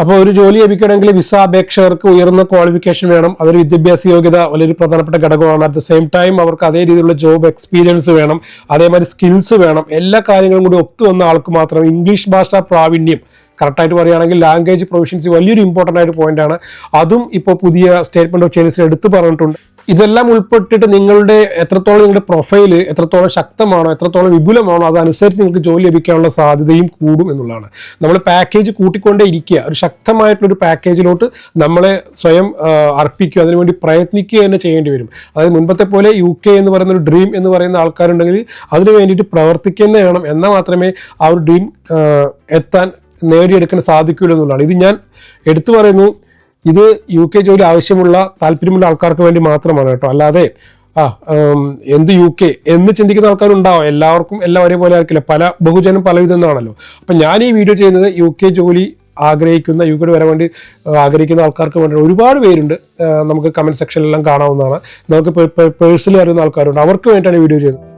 അപ്പോൾ ഒരു ജോലി ലഭിക്കണമെങ്കിൽ വിസ അപേക്ഷകർക്ക് ഉയർന്ന ക്വാളിഫിക്കേഷൻ വേണം. അവർ വിദ്യാഭ്യാസ യോഗ്യത വളരെ പ്രധാനപ്പെട്ട ഘടകമാണ്. അറ്റ് ദ സെയിം ടൈം അവർക്ക് അതേ രീതിയിലുള്ള ജോബ് എക്സ്പീരിയൻസ് വേണം. അതേമാതിരി സ്കിൽസ് വേണം. എല്ലാ കാര്യങ്ങളും കൂടി ഒത്തു വന്ന ആൾക്ക് മാത്രം ഇംഗ്ലീഷ് ഭാഷാ പ്രാവീണ്യം കറക്റ്റായിട്ട് പറയുകയാണെങ്കിൽ ലാംഗ്വേജ് പ്രൊവിഷൻസ് വലിയൊരു ഇമ്പോർട്ടന്റ് ആയിട്ട് പോയിന്റാണ് അതും ഇപ്പോൾ പുതിയ സ്റ്റേറ്റ്മെന്റ് ഓഫ് ചേഞ്ചസിൽ എടുത്തു പറഞ്ഞിട്ടുണ്ട്. ഇതെല്ലാം ഉൾപ്പെട്ടിട്ട് നിങ്ങളുടെ എത്രത്തോളം നിങ്ങളുടെ പ്രൊഫൈൽ എത്രത്തോളം ശക്തമാണോ എത്രത്തോളം വിപുലമാണോ അതനുസരിച്ച് നിങ്ങൾക്ക് ജോലി ലഭിക്കാനുള്ള സാധ്യതയും കൂടും എന്നുള്ളതാണ്. നമ്മൾ പാക്കേജ് കൂട്ടിക്കൊണ്ടേ ഇരിക്കുക. ഒരു ശക്തമായിട്ടുള്ള ഒരു പാക്കേജിലോട്ട് നമ്മളെ സ്വയം അർപ്പിക്കുക. അതിനുവേണ്ടി പ്രയത്നിക്കുക തന്നെ ചെയ്യേണ്ടി വരും. അതായത് മുൻപത്തെ പോലെ യു കെ എന്ന് പറയുന്ന ഒരു ഡ്രീം എന്ന് പറയുന്ന ആൾക്കാരുണ്ടെങ്കിൽ അതിന് വേണ്ടിയിട്ട് പ്രവർത്തിക്കതന്നെ വേണം. എന്നാൽ മാത്രമേ ആ ഒരു ഡ്രീം എത്താൻ നേടിയെടുക്കാൻ സാധിക്കുകയുള്ളൂ എന്നുള്ളതാണ്. ഇത് ഞാൻ എടുത്തു പറയുന്നു. ഇത് യു കെ ജോലി ആവശ്യമുള്ള താല്പര്യമുള്ള ആൾക്കാർക്ക് വേണ്ടി മാത്രമാണ് കേട്ടോ. അല്ലാതെ ആ എന്ത് യു കെ എന്ന് ചിന്തിക്കുന്ന ആൾക്കാരുണ്ടാവും. എല്ലാവർക്കും എല്ലാം ഒരേപോലെ ആയിരിക്കില്ല. പല ബഹുജനം പല വിധമെന്നാണല്ലോ അപ്പം ഞാൻ ഈ വീഡിയോ ചെയ്യുന്നത് യു കെ ജോലി ആഗ്രഹിക്കുന്ന യു കെയിൽ വരാൻ വേണ്ടി ആഗ്രഹിക്കുന്ന ആൾക്കാർക്ക് വേണ്ടി ഒരുപാട് പേരുണ്ട്. നമുക്ക് കമന്റ് സെക്ഷനിലെല്ലാം കാണാവുന്നതാണ്. നമുക്ക് പേഴ്സണലി അറിയുന്ന ആൾക്കാരുണ്ട്. അവർക്ക് വേണ്ടിയിട്ടാണ് വീഡിയോ ചെയ്യുന്നത്.